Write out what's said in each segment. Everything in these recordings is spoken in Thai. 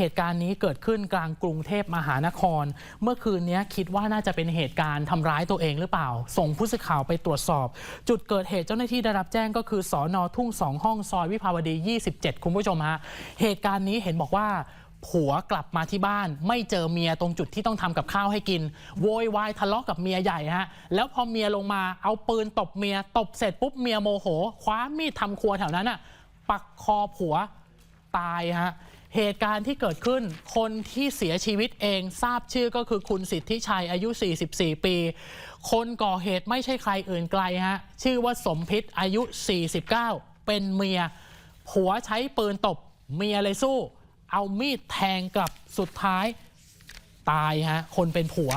เหตุการณ์นี้เกิดขึ้นกลางกรุงเทพมหานคร เมื่อคืนนี้คิดว่าน่าจะเป็นเหตุการณ์ทำร้ายตัวเองหรือเปล่า ส่งผู้สื่อข่าวไปตรวจสอบ จุดเกิดเหตุเจ้าหน้าที่ได้รับแจ้งก็คือสอนอทุ่งสองห้องซอยวิภาวดี 27 คุณผู้ชมฮะเหตุการณ์นี้เห็นบอกว่าผัวกลับมาที่บ้าน ไม่เจอเมียตรงจุดที่ต้องทำกับข้าวให้กิน โวยวายทะเลาะกับเมียใหญ่ฮะแล้วพอเมียลงมาเอาปืนตบเมียตบเสร็จปุ๊บเมียโมโห คว้ามีดทำครัวแถวนั้นอะปักคอผัวตายฮะ เหตุการณ์ที่เกิดขึ้น คนที่เสียชีวิตเองทราบชื่อก็คือคุณสิทธิชัยอายุ 44 ปี คนก่อเหตุไม่ใช่ใครอื่นไกลฮะ ชื่อว่าสมพิษอายุ 49 เป็นเมีย ผัวใช้ปืนตบ เมียเลยสู้ เอามีดแทงกลับสุดท้าย ตายฮะ คนเป็นผัว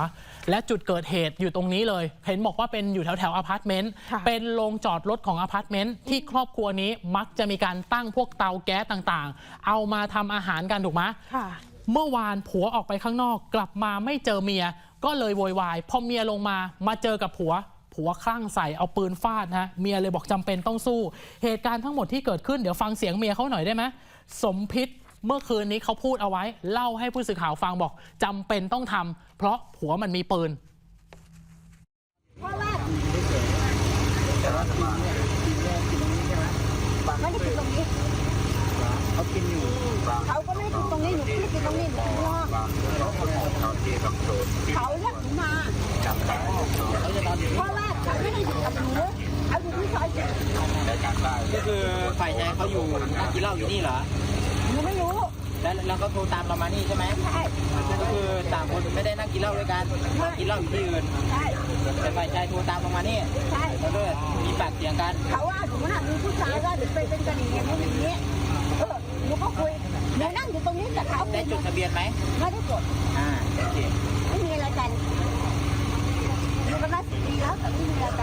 และจุดเกิดเหตุอยู่ตรงนี้เลย เห็นบอกว่าเป็นอยู่แถวแถวๆอพาร์ตเมนต์ ค่ะ เป็นโรงจอดรถของอพาร์ตเมนต์ที่ครอบครัวนี้มักจะมีการตั้งพวกเตาแก๊สต่างๆ เอามาทำอาหารกันถูกไหม ค่ะ เมื่อวานผัวออกไปข้างนอกกลับมาไม่เจอเมีย ก็เลยโวยวายพอเมียลงมามาเจอกับผัว ผัวคลั่งใส่เอาปืนฟาดนะฮะเมียเลยบอกจำเป็นต้องสู้ เหตุการณ์ทั้งหมดที่เกิดขึ้นเดี๋ยวฟังเสียงเมียเขาหน่อยได้ไหมสมพิษ เมื่อคืนนี้เขาพูดเอาไว้ เล่าให้ผู้สื่อข่าวฟังบอกจำเป็นต้องทำเพราะผัวมันมีปืนไม่ได้กินตรงนี้เขากินอยู่เขาก็ไม่ได้กินตรงนี้หนูไม่ได้กินตรงนี้หนูกินข้างนอกเขาเรียกหนูมาเขาจะนอนอยู่เพราะว่าเขาไม่ได้อยู่กับหนูเอาอยู่ที่ซอยเจ็ดก็คือฝ่ายชายเขาอยู่กินเหล้าอยู่นี่เหรอ หนูไม่รู้ แล้วแล้วเขาโทรตามเรามานี่ใช่ไหมใช่ ก็คือต่างคนไม่ได้นั่งกินเหล้าด้วยกันนั่งกินเหล้าอยู่ที่อื่นใช่ แต่ฝ่ายชายโทรตามเรามานี่ใช่ แล้วก็มีปากเสียงกันเขาว่าหนูน่ะมีผู้ชายว่าหนูเป็นเป็นกระดิ่งอย่างนี้อย่างนี้เออหนูก็คุยหนูนั่งอยู่ตรงนี้แต่เขาได้ไม่จดทะเบียนไหมไม่ได้จดอ่าโอเคไม่มีอะไรกันหนูก็น่าสิดีแล้วแต่ไม่มีอะไรกัน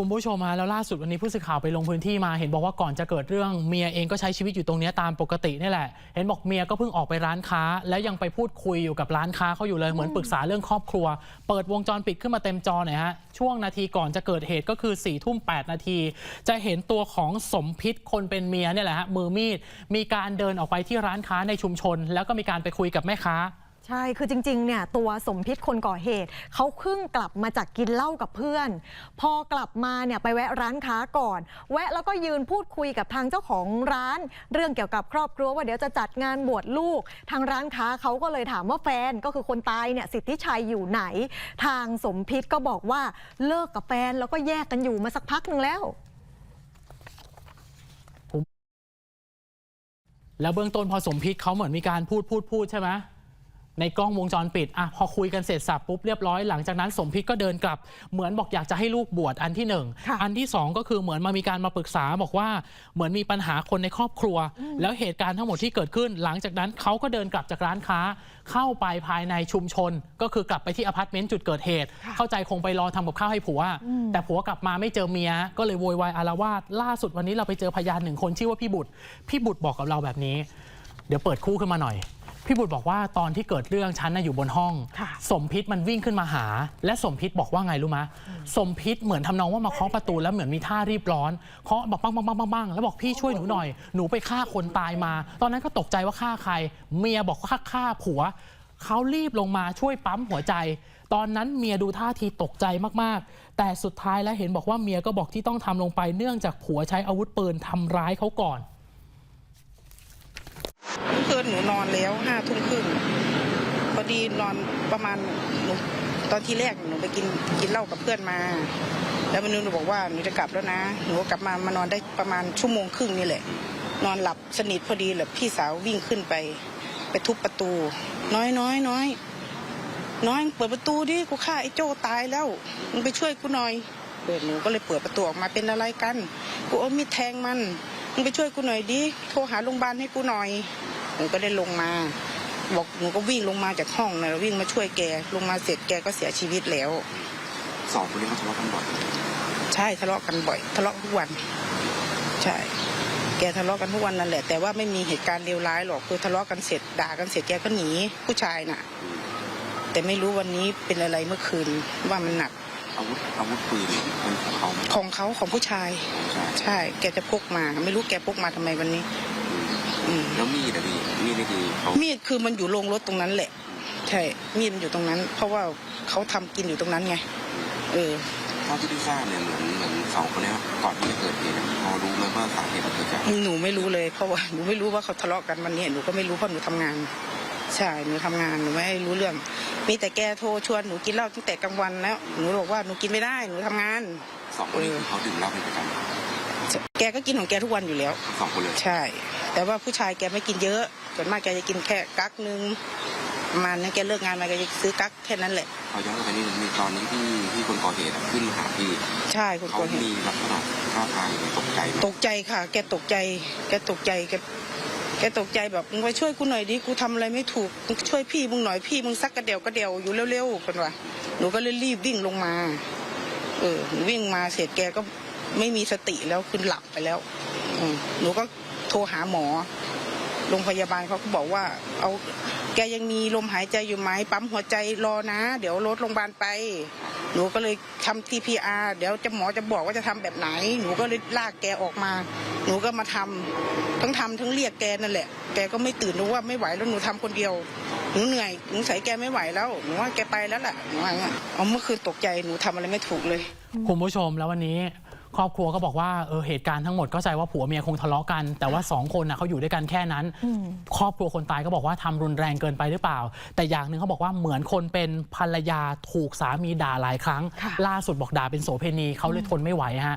คุณผู้ชมฮะแล้วล่าสุดวันนี้ผู้สื่อข่าวไปลงพื้นที่มาเห็นบอกว่าก่อนจะเกิดเรื่องเมียเองก็ใช้ชีวิตอยู่ตรงนี้ตามปกตินี่แหละ เห็นบอกเมียก็เพิ่งออกไปร้านค้า แล้วยังไปพูดคุยอยู่กับร้านค้าเขาอยู่เลยเหมือนปรึกษาเรื่องครอบครัว เปิดวงจรปิดขึ้นมาเต็มจอหน่อยฮะช่วงนาทีก่อนจะเกิดเหตุก็คือ4ี่ทุ่มแนาที จะเห็นตัวของสมพิษคนเป็นเมียเนี่ยแหละฮะมือมีดมีการเดินออกไปที่ร้านค้าในชุมชน แล้วก็มีการไปคุยกับแม่ค้า ใช่ คือจริงๆ เนี่ยตัวสมพิษคนก่อเหตุ เขาเพิ่งกลับมาจากกินเหล้ากับเพื่อน พอกลับมาเนี่ยไปแวะร้านค้าก่อน แวะแล้วก็ยืนพูดคุยกับทางเจ้าของร้าน เรื่องเกี่ยวกับครอบครัวว่าเดี๋ยวจะจัดงานบวชลูก ทางร้านค้าเขาก็เลยถามว่าแฟนก็คือคนตายเนี่ยสิทธิชัยอยู่ไหน ทางสมพิษก็บอกว่าเลิกกับแฟนแล้วก็แยกกันอยู่มาสักพักหนึ่งแล้วแล้วเบื้องต้นพอสมพิษเขาเหมือนมีการพูดพูดพูดใช่ไหม ในกล้องวงจรปิดอะพอคุยกันเสร็จสับปุ๊บเรียบร้อยหลังจากนั้นสมพิษก็เดินกลับ เหมือนบอกอยากจะให้ลูกบวชอันที่หนึ่งค่ะอันที่สองก็คือเหมือนมามีการมาปรึกษาบอกว่าเหมือนมีปัญหาคนในครอบครัว แล้วเหตุการณ์ทั้งหมดที่เกิดขึ้น หลังจากนั้นเขาก็เดินกลับจากร้านค้า เข้าไปภายในชุมชน ก็คือกลับไปที่อพาร์ตเมนต์จุดเกิดเหตุ เข้าใจคงไปรอทำกับข้าวให้ผัว แต่ผัวกลับมาไม่เจอเมีย ก็เลยโวยวายอารวาสล่าสุดวันนี้เราไปเจอพยานหนึ่งคนชื่อว่าพี่บุตรพี่บุตรบอกกับเราแบบนี้ เดี๋ยวเปิดคู่ขึ้นมาหน่อย พี่บุตรบอกว่าตอนที่เกิดเรื่องฉันน่ะอยู่บนห้องค่ะสมพิษมันวิ่งขึ้นมาหา และสมพิษบอกว่าไงรู้ไหมสมพิษเหมือนทำนองว่ามาเคาะประตูแล้วเหมือนมีท่ารีบร้อนเคาะบอกปังปังปังปังปังแล้วบอกพี่ช่วยหนูหน่อยหนูไปฆ่าคนตายมา ตอนนั้นก็ตกใจว่าฆ่าใคร เมียบอกว่าฆ่าผัวเขารีบลงมาช่วยปั๊มหัวใจ ตอนนั้นเมียดูท่าทีตกใจมากๆ แต่สุดท้ายแล้วเห็นบอกว่าเมียก็บอกที่ต้องทำลงไปเนื่องจากผัวใช้อาวุธปืนทำร้ายเขาก่อนเมื่ อนหนูนอนแล้วห้าทุ่มครึ่งพอดีนอนประมาณหนูตอนที่แรกหนูไปกินกินเหล้ากับเพื่อนมา แล้ววันนึงหนูบอกว่าหนูจะกลับแล้วนะ หนูก็กลับมามานอนได้ประมาณชั่วโมงครึ่งนี่แหละ นอนหลับสนิทพอดีแหละพี่สาววิ่งขึ้นไป ไปทุบประตู น้อยน้อยน้อยน้อยเปิดประตูดิกูฆ่าไอ้โจ้ตายแล้วมึงไปช่วยกูหน่อยเปิดหนูก็เลยเปิดประตูออกมาเป็นอะไรกัน กูเอามีดแทงมันมึงไปช่วยกูหน่อยดิโทรหาโรงพยาบาลให้กูหน่อย หนูก็ได้ลงมาบอกหนูก็วิ่งลงมาจากห้องนะแล้ววิ่งมาช่วยแกลงมาเสร็จแกก็เสียชีวิตแล้วสองคนนี้เขาทะเลาะกันบ่อยใช่ทะเลาะกันบ่อยทะเลาะทุกวัน ใช่ แกทะเลาะกันทุกวันนั่นแหละ แต่ว่าไม่มีเหตุการณ์เลวร้ายหรอกคือทะเลาะกันเสร็จด่ากันเสร็จแกก็หนีผู้ชายน่ะ แต่ไม่รู้วันนี้เป็นอะไรเมื่อคืนว่ามันหนักอาวุธอาวุธปืนเนี่ยเป็นของเขาไหมของเขาของผู้ชายใช่ใช่ แกจะพกมา ไม่รู้แกพกมาทำไมวันนี้อืม แล้วมีดอะพี่มีดนี่คือเขามีดคือมันอยู่โรงรถตรงนั้นแหละ ใช่มีดมันอยู่ตรงนั้น เพราะว่าเขาทำกินอยู่ตรงนั้นไง เออเท่าที่พี่ทราบเนี่ยเหมือนเหมือนสองคนเนี้ยก่อนที่จะเกิดเหตุเนี่ยเขารู้ไหมว่าสาเหตุมันเกิดจากหนูไม่รู้เลยเพราะว่าหนูไม่รู้ว่าเขาทะเลาะกันวันนี้หนูก็ไม่รู้เพราะหนูทำงานใช่หนูทำงานหนูไม่รู้เรื่อง มีแต่แกโทรชวนหนูกินเหล้าตั้งแต่กลางวันแล้วหนูบอกว่าหนูกินไม่ได้หนูทำงานสองคนนี้คือเขาดื่มเหล้าเป็นประจแกก็กินของแกทุกวันอยู่แล้วำสองคนเลยใช่ แต่ว่าผู้ชายแกไม่กินเยอะส่วนมากแกจะกินแค่กั๊กนึงประมาณนั้นแกเลิกงานมาแกจะซื้อกั๊กแค่นั้นแหละเขาย้อนกลับไปนิดนึงมีตอนนี้ที่ที่คนก่อเหตุอะขึ้นมาหาพี่ใช่คุณเขาโกเห็นมีลักษณะท่าทางตกใจไหมตกใจค่ะ แกตกใจ แกตกใจแกแกตกใจแบบมึงไปช่วยกูหน่อยดิกูทำอะไรไม่ถูกมึงช่วยพี่มึงหน่อยพี่มึงซักกระเดียวกระเดียวอยู่เร็วๆคนว่าหนูก็เลยรีบวิ่งลงมา เออหนูวิ่งมาเสร็จแกก็ไม่มีสติแล้วคือหลับไปแล้วอืมหนูก็ โทรหาหมอโรงพยาบาลเขาก็บอกว่า เอาแกยังมีลมหายใจอยู่ไหมปั๊มหัวใจรอนะ เดี๋ยวรถโรงพยาบาลไป หนูก็เลยทำ TPR เดี๋ยวจะหมอจะบอกว่าจะทำแบบไหน หนูก็เลยลากแกออกมา หนูก็มาทำทั้งทำทั้งเรียกแกนั่นแหละ แกก็ไม่ตื่นหนูว่าไม่ไหวแล้วหนูทำคนเดียวหนูเหนื่อยหนูใส่แกไม่ไหวแล้วหนูว่าแกไปแล้วแหละหนูว่าเงี้ยเอาเมื่อคืนตกใจหนูทำอะไรไม่ถูกเลยคุณผู้ชมแล้ววันนี้ ครอบครัวก็บอกว่าเออเหตุการณ์ทั้งหมดเข้าใจว่าผัวเมียคงทะเลาะกัน แต่ว่าสองคนน่ะเขาอยู่ด้วยกันแค่นั้น ครอบครัวคนตายก็บอกว่าทำรุนแรงเกินไปหรือเปล่า แต่อย่างหนึ่งเขาบอกว่าเหมือนคนเป็นภรรยาถูกสามีด่าหลายครั้งค่ะล่าสุดบอกด่าเป็นโสเพณีเขาเลยทนไม่ไหวฮะ